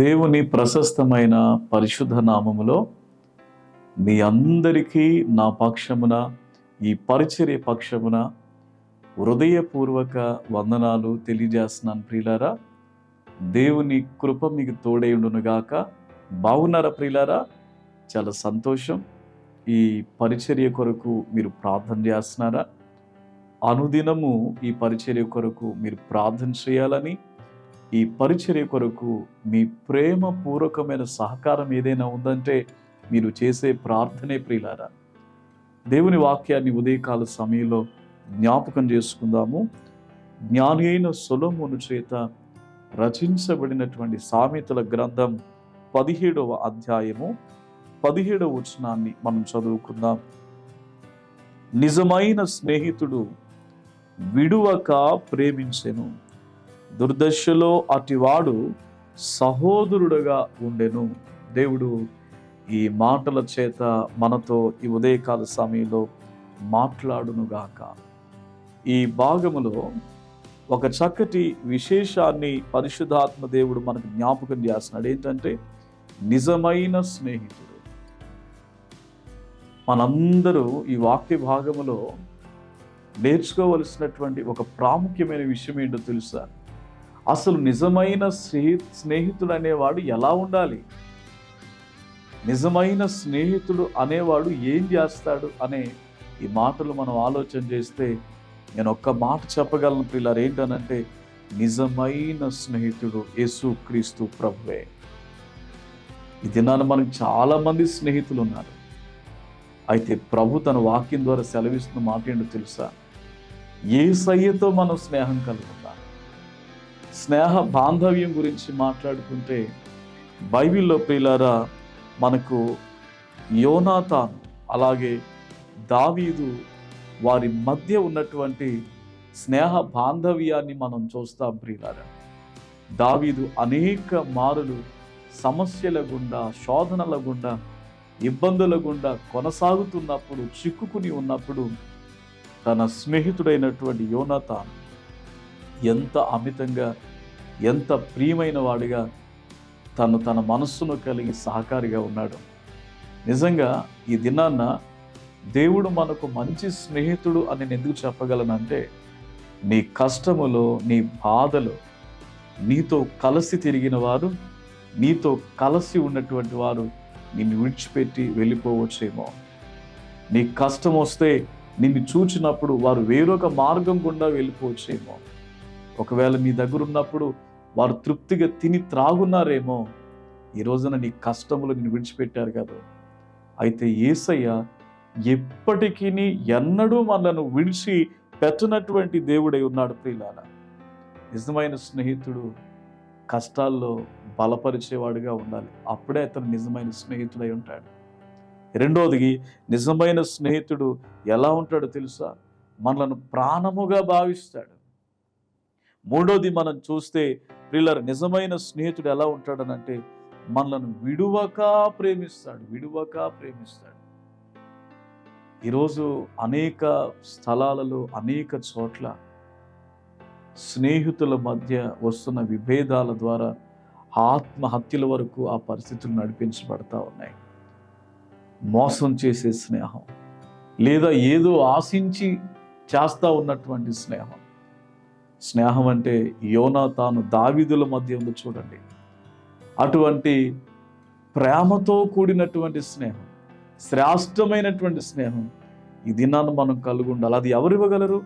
దేవుని ప్రశస్తమైన పరిశుద్ధ నామములో మీ అందరికీ నా పక్షమున ఈ పరిచర్య పక్షమున హృదయపూర్వక వందనాలు తెలియజేస్తున్నాను ప్రియులారా. దేవుని కృప మీకు తోడేయుండునుగాక బాగున్నారా ప్రియులారా? చాలా సంతోషం. ఈ పరిచర్య కొరకు మీరు ప్రార్థన చేస్తున్నారా? అనుదినము ఈ పరిచర్య కొరకు మీరు ప్రార్థన చేయాలని ఈ పరిచర్య కొరకు మీ ప్రేమ పూర్వకమైన సహకారం ఏదైనా ఉందంటే మీరు చేసే ప్రార్థనే ప్రియులారా. దేవుని వాక్యాన్ని ఉదయకాల సమయంలో జ్ఞాపకం చేసుకుందాము. జ్ఞాని అయిన సొలమును చేత రచించబడినటువంటి సామెతల గ్రంథం పదిహేడవ అధ్యాయము పదిహేడవ వచనాన్ని మనం చదువుకుందాం. నిజమైన స్నేహితుడు విడువక ప్రేమించెను. దుర్దశలో అటివాడు సహోదరుడుగా ఉండెను. దేవుడు ఈ మాటల చేత మనతో ఈ ఉదయకాల సమయంలో మాట్లాడునుగాక ఈ భాగములో ఒక చక్కటి విశేషాన్ని పరిశుద్ధాత్మ దేవుడు మనకు జ్ఞాపకం చేస్తున్నాడు. ఏంటంటే నిజమైన స్నేహితుడు. మనందరూ ఈ వాక్య భాగములో నేర్చుకోవలసినటువంటి ఒక ప్రాముఖ్యమైన విషయం ఏంటో తెలుసా? అసలు నిజమైన స్నేహి స్నేహితుడు అనేవాడు ఎలా ఉండాలి? నిజమైన స్నేహితుడు అనేవాడు ఏం చేస్తాడు అనే ఈ మాటలు మనం ఆలోచన చేస్తే నేను ఒక్క మాట చెప్పగలను పిల్లలు ఏంటనంటే నిజమైన స్నేహితుడు యేసు క్రీస్తు ప్రభువే. ఈ దినాన మనకు చాలామంది స్నేహితులు ఉన్నారు అయితే ప్రభు తన వాక్యం ద్వారా సెలవిస్తున్న మాట ఏంటో తెలుసా? ఏ సయ్యతో మనం స్నేహం కలుగుతాం. స్నేహ బాంధవ్యం గురించి మాట్లాడుకుంటే బైబిల్లో ప్రియులారా మనకు యోనాథాన్ అలాగే దావీదు వారి మధ్య ఉన్నటువంటి స్నేహ బాంధవ్యాన్ని మనం చూస్తాం ప్రియులారా. దావీదు అనేక మారులు సమస్యల గుండా శోధనల గుండా ఇబ్బందుల గుండా కొనసాగుతున్నప్పుడు చిక్కుకుని ఉన్నప్పుడు తన స్నేహితుడైనటువంటి యోనతాన్ ఎంత అమితంగా ఎంత ప్రియమైన వాడిగా తను తన మనస్సును కలిగి సహకారిగా ఉన్నాడు. నిజంగా ఈ దినాన్న దేవుడు మనకు మంచి స్నేహితుడు అని నేను ఎందుకు చెప్పగలనంటే నీ కష్టములో నీ బాధలో నీతో కలిసి తిరిగిన వారు నీతో కలిసి ఉన్నటువంటి వారు నిన్ను విడిచిపెట్టి వెళ్ళిపోవచ్చేమో. నీ కష్టం వస్తే నిన్ను చూచినప్పుడు వారు వేరొక మార్గం గుండా వెళ్ళిపోవచ్చేమో. ఒకవేళ నీ దగ్గర ఉన్నప్పుడు వారు తృప్తిగా తిని త్రాగున్నారేమో ఈ రోజున నీ కష్టములు నేను విడిచిపెట్టారు కదా. అయితే ఏసయ్య ఎప్పటికీ ఎన్నడూ మనను విడిచి పెట్టనటువంటి దేవుడై ఉన్నాడు ప్రియులాల నిజమైన స్నేహితుడు కష్టాల్లో బలపరిచేవాడుగా ఉండాలి. అప్పుడే అతను నిజమైన స్నేహితుడై ఉంటాడు. రెండోది నిజమైన స్నేహితుడు ఎలా ఉంటాడో తెలుసా? మనలను ప్రాణముగా భావిస్తాడు. మూడోది మనం చూస్తే ప్రిల్లర్ నిజమైన స్నేహితుడు ఎలా ఉంటాడనంటే మనలను విడువక ప్రేమిస్తాడు విడువక ప్రేమిస్తాడు. ఈరోజు అనేక స్థలాలలో అనేక చోట్ల స్నేహితుల మధ్య వస్తున్న విభేదాల ద్వారా ఆత్మహత్యల వరకు ఆ పరిస్థితులు నడిపించబడతా ఉన్నాయి. మోసం చేసే స్నేహం లేదా ఏదో ఆశించి చేస్తా ఉన్నటువంటి స్నేహం. స్నేహం అంటే యోనా తాను దావిదుల మధ్య ఉంది చూడండి. అటువంటి ప్రేమతో కూడినటువంటి స్నేహం శ్రేష్టమైనటువంటి స్నేహం ఈ దినాన్ని మనం కలిగి ఉండాలి. అది ఎవరు ఇవ్వగలరు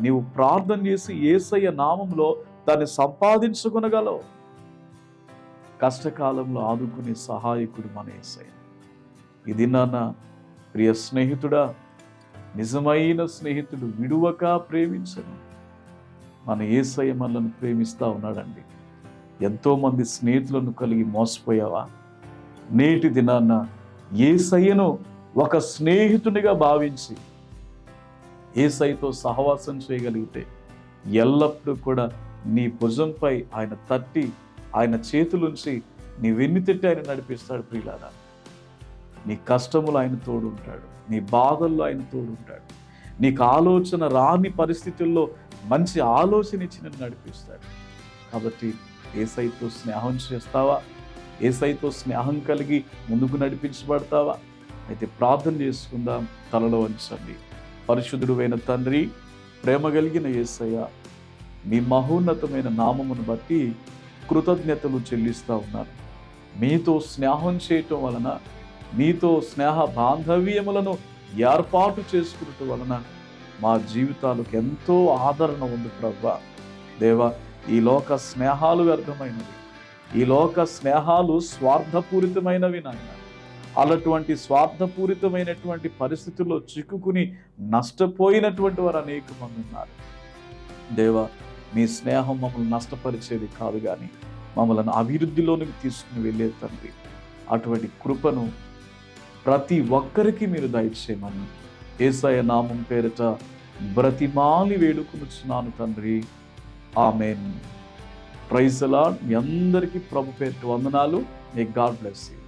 నీవు ప్రార్థన చేసి ఏసయ్య నామంలో దాన్ని సంపాదించుకునగలవు. కష్టకాలంలో ఆదుకునే సహాయకుడు మన ఏసయ్య. ఇది నాన్న ప్రియ స్నేహితుడా నిజమైన స్నేహితుడు విడువక ప్రేమించను. మన ఏసయ్య మనల్ని ప్రేమిస్తూ ఉన్నాడండి. ఎంతోమంది స్నేహితులను కలిగి మోసపోయావా? నేటి దినాన్న ఏసయ్యను ఒక స్నేహితునిగా భావించి ఏసైతో సహవాసం చేయగలిగితే ఎల్లప్పుడూ కూడా నీ భుజంపై ఆయన తట్టి ఆయన చేతులుంచి నీ వెన్ను తిట్టి ఆయన నడిపిస్తాడు ప్రియులారా. నీ కష్టములు ఆయన తోడు ఉంటాడు నీ బాధల్లో ఆయన తోడు ఉంటాడు నీకు ఆలోచన రాని పరిస్థితుల్లో మంచి ఆలోచన ఇచ్చి నన్ను నడిపిస్తాడు. కాబట్టి ఏసైతో స్నేహం చేస్తావా? ఏసైతో స్నేహం కలిగి ముందుకు నడిపించబడతావా? అయితే ప్రార్థన చేసుకుందాం. తలలో ఉంచండి పరిశుద్ధుడు అయిన తండ్రి ప్రేమ కలిగిన ఏసయ్య మీ మహోన్నతమైన నామమును బట్టి కృతజ్ఞతలు చెల్లిస్తూ ఉన్నారు మీతో స్నేహం చేయటం వలన మీతో స్నేహ బాంధవ్యములను ఏర్పాటు చేసుకున్నటం వలన మా జీవితాలకు ఎంతో ఆదరణ ఉంది ప్రభా. దేవా ఈ లోక స్నేహాలు వ్యర్థమైనవి. ఈ లోక స్నేహాలు స్వార్థపూరితమైనవి నాయన. అలాంటి స్వార్థపూరితమైనటువంటి పరిస్థితుల్లో చిక్కుకుని నష్టపోయినటువంటి వారు అనేక మంది ఉన్నారు. దేవా మీ స్నేహం మమ్మల్ని నష్టపరిచేది కాదు కానీ మమ్మల్ని అభివృద్ధిలోనికి తీసుకుని వెళ్ళే తండ్రి. అటువంటి కృపను ప్రతి ఒక్కరికి మీరు దయచేయమని ఏసయ నామం పేరిట బ్రతిమాలి వేడుకొనుచున్నాను తండ్రి. ఆమెన్. ప్రైజలా మీ అందరికీ ప్రభు పేరిట వందనాలు. మీ గాడ్ బ్లెస్ యూ.